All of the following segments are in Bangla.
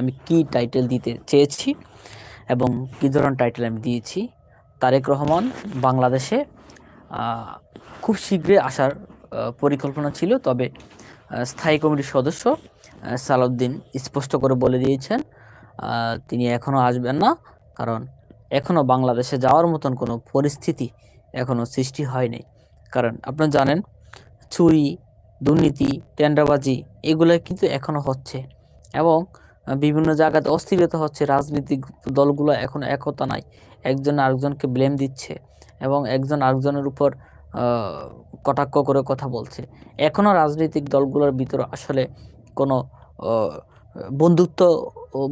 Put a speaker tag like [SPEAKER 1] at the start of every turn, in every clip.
[SPEAKER 1] আমি কি টাইটেল দিতে চেয়েছি এবং কী ধরনের টাইটেল আমি দিয়েছি, তারেক রহমান বাংলাদেশে খুব শীঘ্রই আসার পরিকল্পনা ছিল। তবে স্থায়ী কমিটির সদস্য সালাউদ্দিন স্পষ্ট করে বলে দিয়েছেন তিনি এখনও আসবেন না, কারণ এখনও বাংলাদেশে যাওয়ার মতন কোনো পরিস্থিতি এখনও সৃষ্টি হয়নি। কারণ আপনারা জানেন, চুরি, দুর্নীতি, টেন্ডারবাজি, এগুলো কিন্তু এখনও হচ্ছে এবং বিভিন্ন জায়গাতে অস্থিরতা হচ্ছে, রাজনৈতিক দলগুলো এখন একতা নাই। একজন আরেকজনকে ব্লেম দিচ্ছে এবং একজন আরেকজনের উপর কটাক্ষ করে কথা বলছে। এখনও রাজনৈতিক দলগুলোর ভিতরে আসলে কোনো বন্ধুত্ব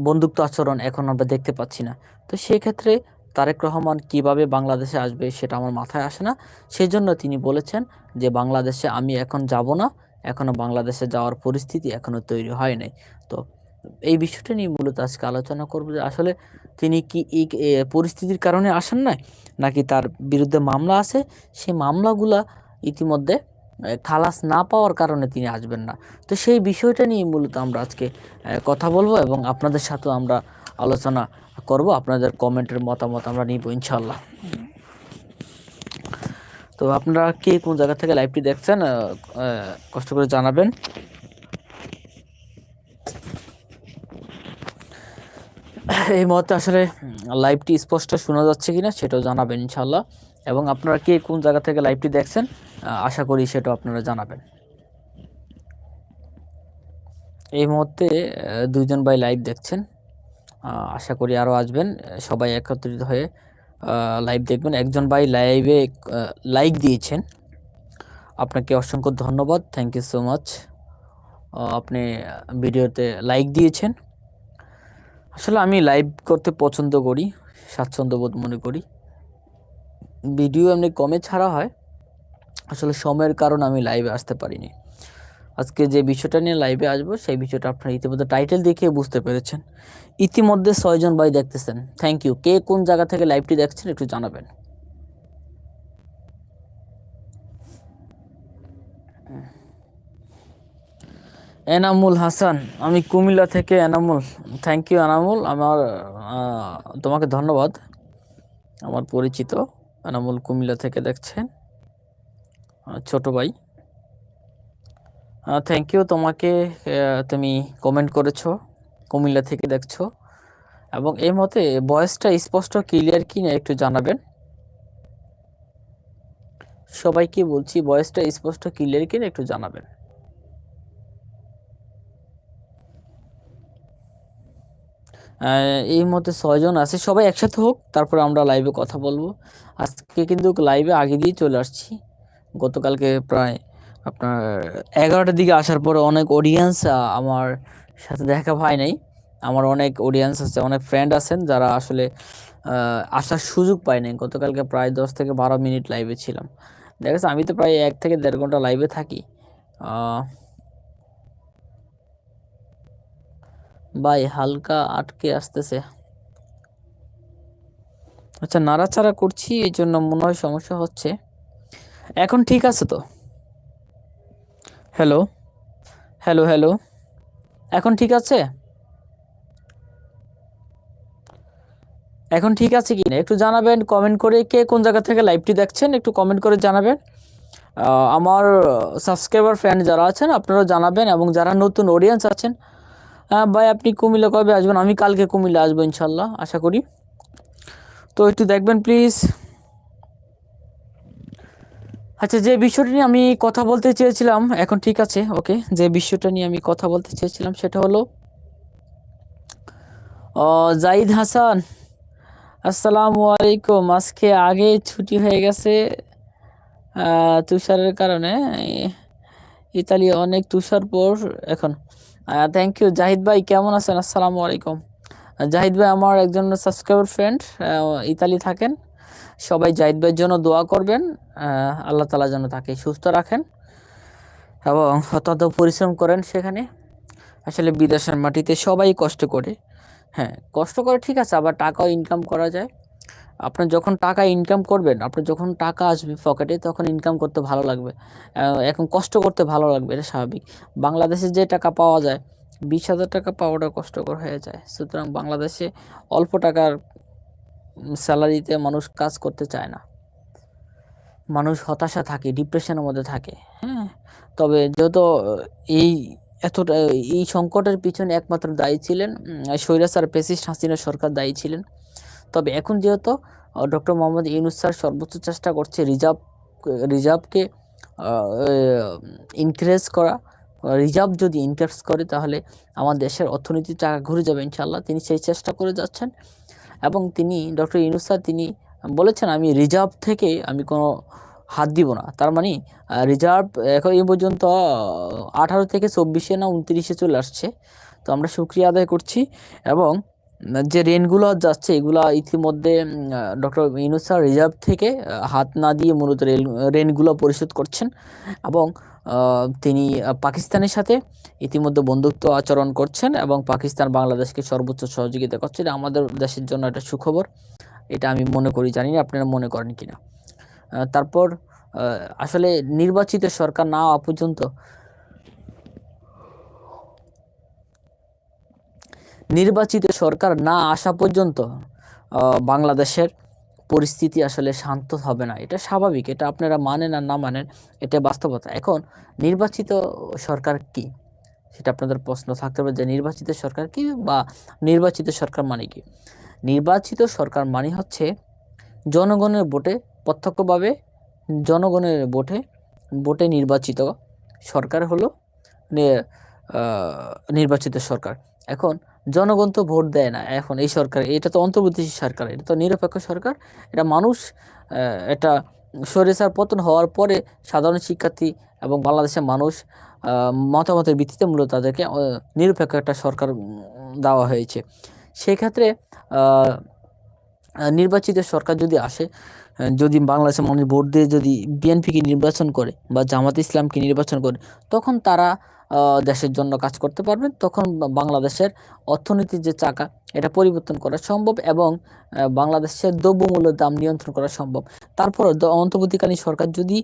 [SPEAKER 1] বন্ধুত্ব আচরণ এখন আমরা দেখতে পাচ্ছি না। তো সেক্ষেত্রে তারেক রহমান কীভাবে বাংলাদেশে আসবে সেটা আমার মাথায় আসে না। সেই জন্য তিনি বলেছেন যে, বাংলাদেশে আমি এখন যাব না। এখনও বাংলাদেশে যাওয়ার পরিস্থিতি এখনও তৈরি হয় নাই। তো এই বিষয়টা নিয়ে মূলত আজকে আলোচনা করব যে আসলে তিনি কি এই পরিস্থিতির কারণে আসেন নাই, নাকি তার বিরুদ্ধে মামলা আছে? সেই মামলাগুলা ইতিমধ্যে খালাস না পাওয়ার কারণে তিনি আসবেন না। তো সেই বিষয়টা নিয়ে মূলত আমরা আজকে কথা বলব এবং আপনাদের সাথেও আমরা আলোচনা করব। আপনাদের কমেন্টের মতামত আমরা নিব ইনশাল্লাহ তো আপনারা কে কোন জায়গা থেকে লাইভটি দেখছেন কষ্ট করে জানাবেন। এই মুহূর্তে আসলে লাইভটি স্পষ্ট শোনা যাচ্ছে কিনা সেটাও জানাবেন ইনশাল্লাহ এবং আপনারা কে কোন জায়গা থেকে লাইভটি দেখছেন আশা করি সেটাও আপনারা জানাবেন। এই মুহূর্তে দুইজন ভাই লাইভ দেখছেন আশা করি আরও আসবেন, সবাই একত্রিত হয়ে লাইভ দেখবেন। একজন ভাই লাইভে লাইক দিয়েছেন। আপনাকে অসংখ্য ধন্যবাদ, থ্যাংক ইউ সো মাচ। আপনি ভিডিওতে লাইক দিয়েছেন। আসলে আমি লাইভ করতে পছন্দ করি স্বাচ্ছন্দ্যবোধ মনে করি। ভিডিও এমনি কমে ছাড়া হয়। আসলে সময়ের কারণ আমি লাইভে আসতে পারিনি। আজকে যে বিষয়টা নিয়ে লাইভে আসব, সেই বিষয়টা আপনারা ইতিমধ্যে টাইটেল দেখে বুঝতে পেরেছেন। ইতিমধ্যে ছয়জন ভাই দেখতেছেন। থ্যাংক ইউ কে কোন জায়গা থেকে লাইভটি দেখছেন একটু জানাবেন। এনামুল হাসান, আমি কুমিল্লা থেকে এনামুল। Thank you Enamul. আমার তোমাকে ধন্যবাদ। আমার পরিচিত এনামুল কুমিল্লা থেকে দেখছেন। ছোট ভাই। থ্যাংক ইউ তোমাকে তুমি কমেন্ট করেছ, কুমিল্লা থেকে দেখছ। এবং এই মতে ভয়েসটা স্পষ্ট ক্লিয়ার কি না একটু জানাবেন। সবাইকে বলছি ভয়েসটা স্পষ্ট ক্লিয়ার কি না একটু জানাবেন। এই মতে ছয়জন আছে, সবাই একসাথে হোক, তারপর আমরা লাইভে কথা বলব। আজকে কিন্তু লাইভে আগে দিয়ে চলে আসছি। গতকালকে প্রায় আপনার এগারোটার দিকে আসার পরে অনেক অডিয়েন্স আমার সাথে দেখা হয় নাই। আমার অনেক অডিয়েন্স আছে, অনেক ফ্রেন্ড আছেন যারা আসলে আসার সুযোগ পায় নাই। গতকালকে প্রায় দশ থেকে বারো মিনিট লাইভে ছিলাম। দেখা আমি তো প্রায় এক থেকে দেড় ঘণ্টা লাইভে থাকি। ভাই, হালকা আটকে আসতেছে। আচ্ছা নাড়াচাড়া করছি, এই জন্য মনে হয় সমস্যা হচ্ছে। এখন ঠিক আছে তো? হ্যালো হ্যালো হ্যালো এখন ঠিক আছে? এখন ঠিক আছে কি না? একটু জানাবেন কমেন্ট করে কে কোন জায়গা থেকে লাইভটি দেখছেন, একটু কমেন্ট করে জানাবেন। আমার সাবস্ক্রাইবার ফ্যান যারা আছেন, আপনারা জানাবেন, এবং যারা নতুন অডিয়েন্স আছেন ভাই, আপনি কুমিল্লা কবে আসবেন? আমি কালকে কুমিল্লা আসব ইনশাল্লাহ, আশা করি। তো একটু দেখবেন প্লিজ আচ্ছা যে বিষয়টা নিয়ে আমি কথা বলতে চেয়েছিলাম, এখন ঠিক আছে ওকে যে বিষয়টা নিয়ে আমি কথা বলতে চেয়েছিলাম, সেটা হলো ও জাহিদ হাসান, আসসালামু আলাইকুম, আজকে আগে ছুটি হয়ে গেছে তুষারের কারণে, ইতালি অনেক তুষার পর এখন। থ্যাংক ইউ জাহিদ ভাই, কেমন আছেন? আসসালামু আলাইকুম। জাহিদ ভাই, আমার একজন সাবস্ক্রাইবার ফ্রেন্ড ইতালি থাকেন। সবাই জাহিদ ভাইয়ের জন্য দোয়া করবেন। আল্লাহ তালা যেন তাকে সুস্থ রাখেন এবং অত্যন্ত পরিশ্রম করেন সেখানে। আসলে বিদেশের মাটিতে সবাই কষ্ট করে। হ্যাঁ কষ্ট করে ঠিক আছে, আবার টাকাও ইনকাম করা যায়। আপনি যখন টাকা ইনকাম করবেন, আপনার যখন টাকা আসবে পকেটে তখন ইনকাম করতে ভালো লাগবে। এখন কষ্ট করতে ভালো লাগবে, এটা স্বাভাবিক। বাংলাদেশে যে টাকা পাওয়া যায়, বিশ হাজার টাকা পাওয়াটা কষ্টকর হয়ে যায়। সুতরাং বাংলাদেশে অল্প টাকার স্যালারিতে মানুষ কাজ করতে চায় না। মানুষ হতাশা থাকে ডিপ্রেশনের মধ্যে থাকে হ্যাঁ? তবে যেহেতু এই এতটা, এই সংকটের পিছনে একমাত্র দায়ী ছিলেন স্বৈরাচার পেসিস্ট হাসিনা সরকার দায়ী ছিলেন। তবে এখন যেহেতু ডক্টর মোহাম্মদ ইউনুস স্যার সর্বোচ্চ চেষ্টা করছে রিজার্ভ, রিজার্ভকে ইনক্রেজ করা, রিজার্ভ যদি ইনক্রেজ করে তাহলে আমার দেশের অর্থনীতি টাকা ঘুরে যাবে ইনশাল্লাহ তিনি সেই চেষ্টা করে যাচ্ছেন এবং তিনি ডক্টর ইউনুস স্যার তিনি বলেছেন, আমি রিজার্ভ থেকে আমি কোনো হাত দিব না। তার মানে রিজার্ভ এখন এই পর্যন্ত, আঠারো থেকে চব্বিশে না, উনত্রিশে চলে আসছে। তো আমরা সুক্রিয়া আদায় করছি এবং যে রেনগুলো যাচ্ছে এগুলা ইতিমধ্যে ডক্টর স্যার রিজার্ভ থেকে হাত না দিয়ে মূলত রেল রেনগুলো পরিশোধ করছেন এবং তিনি পাকিস্তানের সাথে ইতিমধ্যে বন্ধুত্ব আচরণ করছেন এবং পাকিস্তান বাংলাদেশকে সর্বোচ্চ সহযোগিতা করছে। এটা আমাদের দেশের জন্য একটা সুখবর। এটা আমি মনে করি জানি না আপনারা মনে করেন কিনা। আহ, তারপর আসলে নির্বাচিত সরকার না হওয়া পর্যন্ত নির্বাচিত সরকার না আসা পর্যন্ত বাংলাদেশের পরিস্থিতি আসলে শান্ত হবে না। এটা স্বাভাবিক, এটা আপনারা মানেন আর না মানেন, এটা বাস্তবতা। এখন নির্বাচিত সরকার কি? সেটা আপনাদের প্রশ্ন থাকতে পারে যে নির্বাচিত সরকার কি বা নির্বাচিত সরকার মানে কি? নির্বাচিত সরকার মানে হচ্ছে জনগণের ভোটে প্রত্যক্ষভাবে জনগণের ভোটে ভোটে নির্বাচিত সরকার হলো নির্বাচিত সরকার। এখন জনগণ তো ভোট দেয় না এখন এই সরকার, এটা তো অন্তর্বর্তী সরকার, এটা তো নিরপেক্ষ সরকার, এটা মানুষ এটা স্বৈরাচার পতন হওয়ার পরে সাধারণ শিক্ষার্থী এবং বাংলাদেশের মানুষ মতামতের ভিত্তিতে মূলত তাদেরকে নিরপেক্ষ একটা সরকার দেওয়া হয়েছে। সেক্ষেত্রে নির্বাচিত সরকার যদি আসে যদি বাংলাদেশের মানুষ ভোট দিয়ে যদি বিএনপিকে নির্বাচন করে বা জামাত ইসলামকে নির্বাচন করে, তখন তারা দেশের জন্য কাজ করতে পারবেন, তখন বাংলাদেশের অর্থনীতির যে চাকা, এটা পরিবর্তন করা সম্ভব এবং বাংলাদেশের দ্রব্যমূল্যের দাম নিয়ন্ত্রণ করা সম্ভব। তারপর অন্তর্বর্তীকালীন সরকার যদি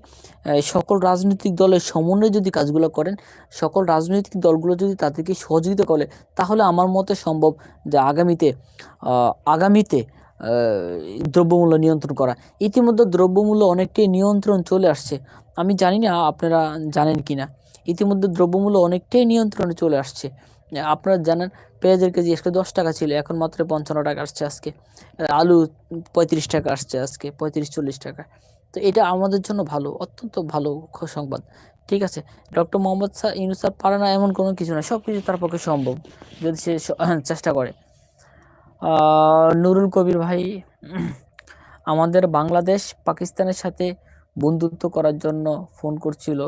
[SPEAKER 1] সকল রাজনৈতিক দলের সমন্বয়ে যদি কাজগুলো করেন, সকল রাজনৈতিক দলগুলো যদি তাদেরকে সহযোগিতা করে, তাহলে আমার মতে সম্ভব যে আগামীতে আগামীতে দ্রব্যমূল্য নিয়ন্ত্রণ করা। ইতিমধ্যে দ্রব্যমূল্য অনেকটাই নিয়ন্ত্রণ চলে আসছে। আমি জানি না, আপনারা জানেন কি না ইতিমধ্যে দ্রব্যমূল্য অনেকটাই নিয়ন্ত্রণে চলে আসছে। আপনারা জানেন, পেঁয়াজের কেজি আজকে দশ টাকা ছিল, এখন মাত্র পঞ্চান্ন টাকা আসছে আজকে। আলু পঁয়ত্রিশ টাকা আসছে আজকে, পঁয়ত্রিশ চল্লিশ টাকা। তো এটা আমাদের জন্য ভালো, অত্যন্ত ভালো সংবাদ। ঠিক আছে, ডক্টর মোহাম্মদ শাহ ইউনুস স্যার পারে না এমন কোনো কিছু না সব কিছু তার পক্ষে সম্ভব, যদি সে চেষ্টা করে। নুরুল কবির ভাই, আমাদের বাংলাদেশ পাকিস্তানের সাথে বন্ধুত্ব করার জন্য ফোন করছিল।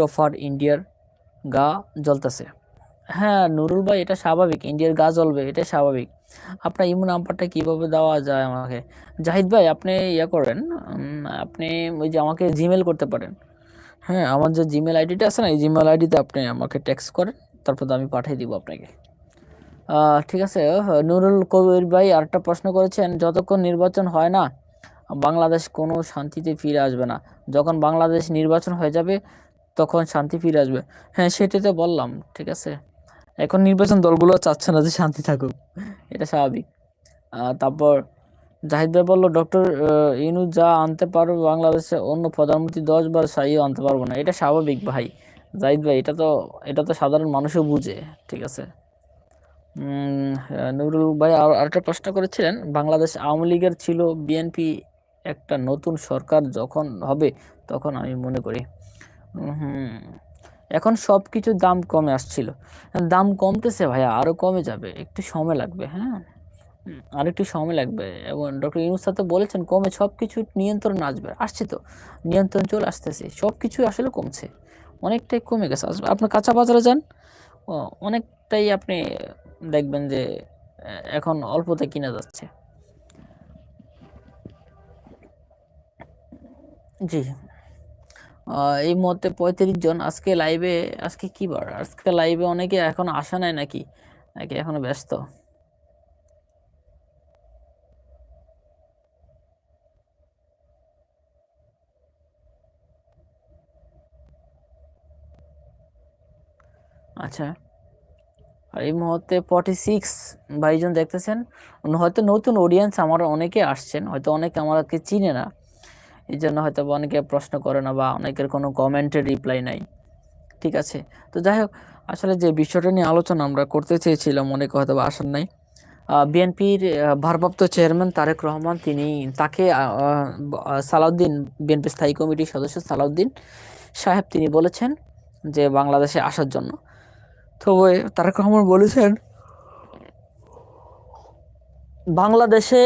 [SPEAKER 1] টফার ইন্ডিয়ার গা জ্বলতেছে। হ্যাঁ নুরুল ভাই, এটা স্বাভাবিক, ইন্ডিয়ার গা জ্বলবে এটা স্বাভাবিক। আপনার ইমো নাম্বারটা কীভাবে দেওয়া যায় আমাকে? জাহিদ ভাই, আপনি ইয়া করেন আপনি ওই যে আমাকে জিমেল করতে পারেন। হ্যাঁ আমার যে জিমেল আইডিটা আছে না, এই জিমেল আইডিতে আপনি আমাকে টেক্সট করেন, তারপর আমি পাঠিয়ে দিব আপনাকে। ঠিক আছে, নুরুল কবির ভাই আরেকটা প্রশ্ন করেছেন, যতক্ষণ নির্বাচন হয় না, বাংলাদেশ কোনো শান্তিতে ফিরে আসবে না। যখন বাংলাদেশ নির্বাচন হয়ে যাবে তখন শান্তি ফিরে আসবে। হ্যাঁ সেটাই তো বললাম, ঠিক আছে? এখন নির্বাচন দলগুলো চাচ্ছে না যে শান্তি থাকুক, এটা স্বাভাবিক। তারপর জাহিদ ভাই বলল ডক্টর ইনু যা আনতে পারবে বাংলাদেশে, অন্য প্রধানমন্ত্রী দশ বার সাইও আনতে পারব না। এটা স্বাভাবিক ভাই। জাহিদ ভাই, এটা তো এটা তো সাধারণ মানুষও বুঝে, ঠিক আছে? নুরুল ভাই আর, আরেকটা প্রশ্ন করেছিলেন, বাংলাদেশ আওয়ামী লীগের ছিল বিএনপি একটা নতুন সরকার যখন হবে, তখন আমি মনে করি। হুম। এখন সব কিছুর দাম কমে আসছিল। দাম কমতেছে ভাইয়া আরও কমে যাবে। একটু সময় লাগবে হ্যাঁ? আর একটু সময় লাগবে। এবং ডক্টর ইউনুস তো বলেছেন, কমে সব কিছু নিয়ন্ত্রণ আসবে। আসছে তো, নিয়ন্ত্রণ চলে আসতেছে। সব কিছু আসলে কমছে। অনেকটাই কমে গেছে। আসবে আপনি কাঁচা বাজারে যান। অনেকটাই আপনি দেখবেন যে এখন অল্পতে কিনা যাচ্ছে। জি। এই মুহূর্তে পঁয়ত্রিশ জন। আজকে লাইভে আজকে কি বার? আজকে লাইভে অনেকে এখন আসা নাই নাকি? নাকি এখনও ব্যস্ত? আচ্ছা। আর এই মুহূর্তে ফর্টি সিক্স ভাইজন দেখতেছেন। হয়তো নতুন অডিয়েন্স আমার অনেকে আসছেন। হয়তো অনেকে আমাকে চিনে না। এই জন্য হয়তো অনেকে প্রশ্ন করে না বা অনেকের কোনো কমেন্টের রিপ্লাই নাই। ঠিক আছে? তো যাই হোক, আসলে যে বিষয়টা নিয়ে আলোচনা আমরা করতে চেয়েছিলাম, অনেকে হয়তো বা আসার নাই বিএনপির ভারপ্রাপ্ত চেয়ারম্যান তারেক রহমান, তিনি তাকে সালাউদ্দিন, বিএনপি স্থায়ী কমিটির সদস্য সালাউদ্দিন সাহেব, তিনি বলেছেন যে বাংলাদেশে আসার জন্য। তো তারেক রহমান বলেছেন, বাংলাদেশে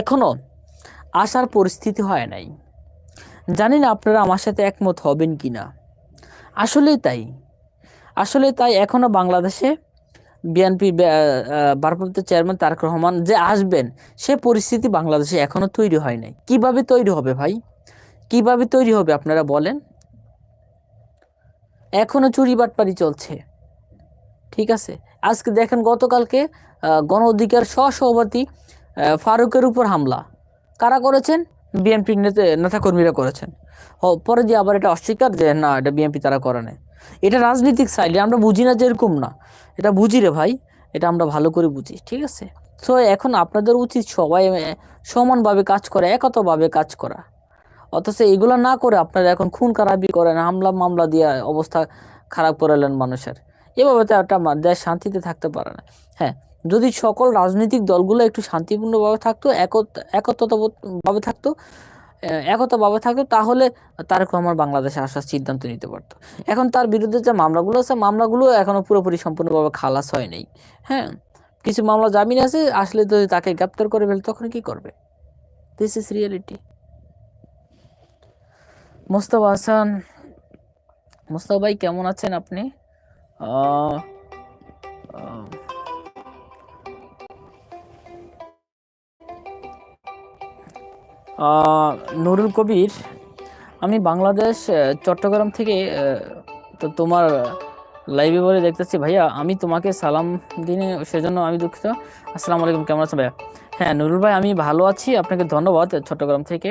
[SPEAKER 1] এখনও আসার পরিস্থিতি হয় নাই। জানি না আপনারা আমার সাথে একমত হবেন কি না আসলেই তাই। আসলে তাই এখনও বাংলাদেশে বিএনপি ভারপ্রাপ্ত চেয়ারম্যান তারেক রহমান যে আসবেন, সে পরিস্থিতি বাংলাদেশে এখনও তৈরি হয় নাই। কীভাবে তৈরি হবে ভাই? কীভাবে তৈরি হবে আপনারা বলেন? এখনও চুরি বাটপারি চলছে। ঠিক আছে? আজকে দেখেন গতকালকে গণ অধিকার সহসভাপতি ফারুকের উপর হামলা। কারা করেছেন? বিএনপি নেতাকর্মীরা করেছেন। পরে দিয়ে আবার এটা অস্বীকার যে না, এটা বিএনপি তারা করে না এটা রাজনৈতিক সাইডে আমরা বুঝি না যে এরকম না। এটা বুঝি রে ভাই, এটা আমরা ভালো করে বুঝি, ঠিক আছে? তো এখন আপনাদের উচিত সবাই সমানভাবে কাজ করা, একতভাবে কাজ করা। অথচ এগুলো না করে আপনারা এখন খুন খারাপি করেন, হামলা মামলা দিয়ে অবস্থা খারাপ করালেন মানুষের। এভাবে তো একটা দেশ শান্তিতে থাকতে পারে না। হ্যাঁ যদি সকল রাজনৈতিক দলগুলো একটু শান্তিপূর্ণভাবে থাকতো, একত একতভাবে থাকতো একতাভাবে থাকতো, তাহলে তারেক রহমান বাংলাদেশে আসার সিদ্ধান্ত নিতে পারতো। এখন তার বিরুদ্ধে যে মামলাগুলো আছে, মামলাগুলো এখনও পুরোপুরি সম্পূর্ণভাবে খালাস হয় নাই। হ্যাঁ কিছু মামলা জামিন আছে, আসলে যদি তাকে গ্রেপ্তার করে ফেলে, তখন কি করবে? This is reality Mostafa Hasan, Mostafa ভাই কেমন আছেন আপনি? নুরুল কবির, আমি বাংলাদেশ চট্টগ্রাম থেকে তো তোমার লাইভে বলে দেখতেছি। ভাইয়া, আমি তোমাকে সালাম দিনে সেজন্য আমি দুঃখিত। আসসালামু আলাইকুম, কেমন আছেন ভাইয়া? হ্যাঁ নুরুল ভাই, আমি ভালো আছি। আপনাকে ধন্যবাদ চট্টগ্রাম থেকে।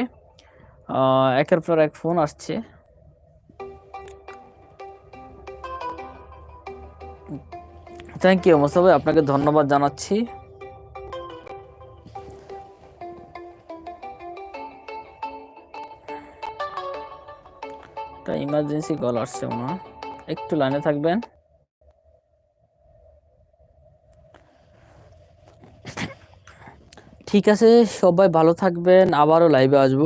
[SPEAKER 1] একের পর এক ফোন আসছে। থ্যাংক ইউ মোস্তফা ভাই, আপনাকে ধন্যবাদ জানাচ্ছি। ইমার্জেন্সি কল আসছে ওনার একটু লাইনে থাকবেন। ঠিক আছে সবাই ভালো থাকবেন আবারও লাইভে আসব।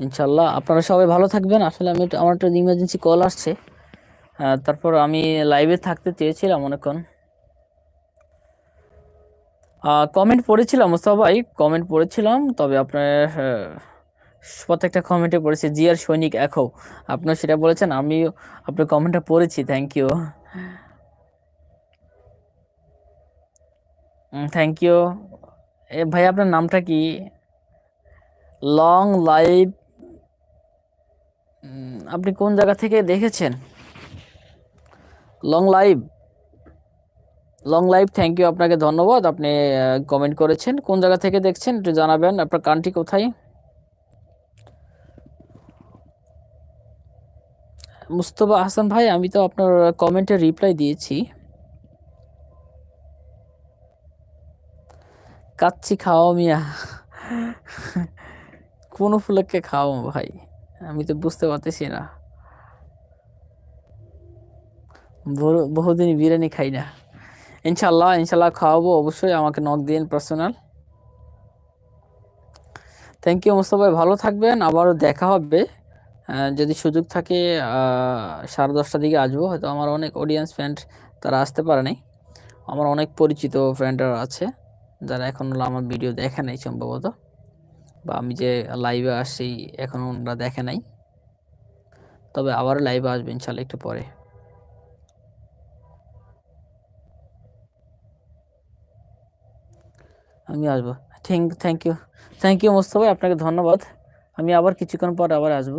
[SPEAKER 1] ইনশাল্লাহ আপনারা সবাই ভালো থাকবেন। আসলে আমি আমার একটা ইমার্জেন্সি কল আসছে। আহ, তারপর আমি লাইভে থাকতে চেয়েছিলাম অনেকক্ষণ। কমেন্ট পড়েছিলাম ভাই কমেন্ট পড়েছিলাম তবে আপনার আহ, প্রত্যেকটা কমেন্টে পড়েছে জিয়ার সৈনিক, এখো। আপনিও সেটা বলেছেন, আমিও আপনার কমেন্টটা পড়েছি থ্যাংক ইউ থ্যাংক ইউ এ, ভাই, আপনার নামটা কি? লং লাইভ আপনি কোন জায়গা থেকে দেখেছেন? Long live long live thank you আপনাকে ধন্যবাদ। আপনি কমেন্ট করেছেন। কোন জায়গা থেকে দেখছেন, একটু জানাবেন, আপনার কান্ট্রি কোথায়? মুস্তফা হাসান ভাই, আমি তো আপনার কমেন্টে রিপ্লাই দিয়েছি। কাচ্চি খাওয়া মিয়া। কোন উপলক্ষে খাওয়া ভাই, আমি তো বুঝতে পারতেছি না। বহুদিন বিরিয়ানি খাই না। ইনশাল্লাহ ইনশাল্লাহ খাওয়াবো, অবশ্যই আমাকে নক দিন পার্সোনাল থ্যাংক ইউ মোস্তফা ভাই, ভালো থাকবেন, আবারও দেখা হবে। যদি সুযোগ থাকে সাড়ে দশটার দিকে আসব। হয়তো আমার অনেক অডিয়েন্স ফ্রেন্ড তারা আসতে পারে নাই। আমার অনেক পরিচিত ফ্রেন্ডরা আছে, যারা এখন আমার ভিডিও দেখে নাই সম্ভবত। বা আমি যে লাইভে আসছি, এখন ওনারা দেখে নাই। তবে আবার লাইভে আসবে ইনশাল্লাহ একটু পরে। আমি আসব। Thank thank you thank you Mostafa, আপনাকে ধন্যবাদ। আমি আবার কিছুক্ষণ পর আবার আসব।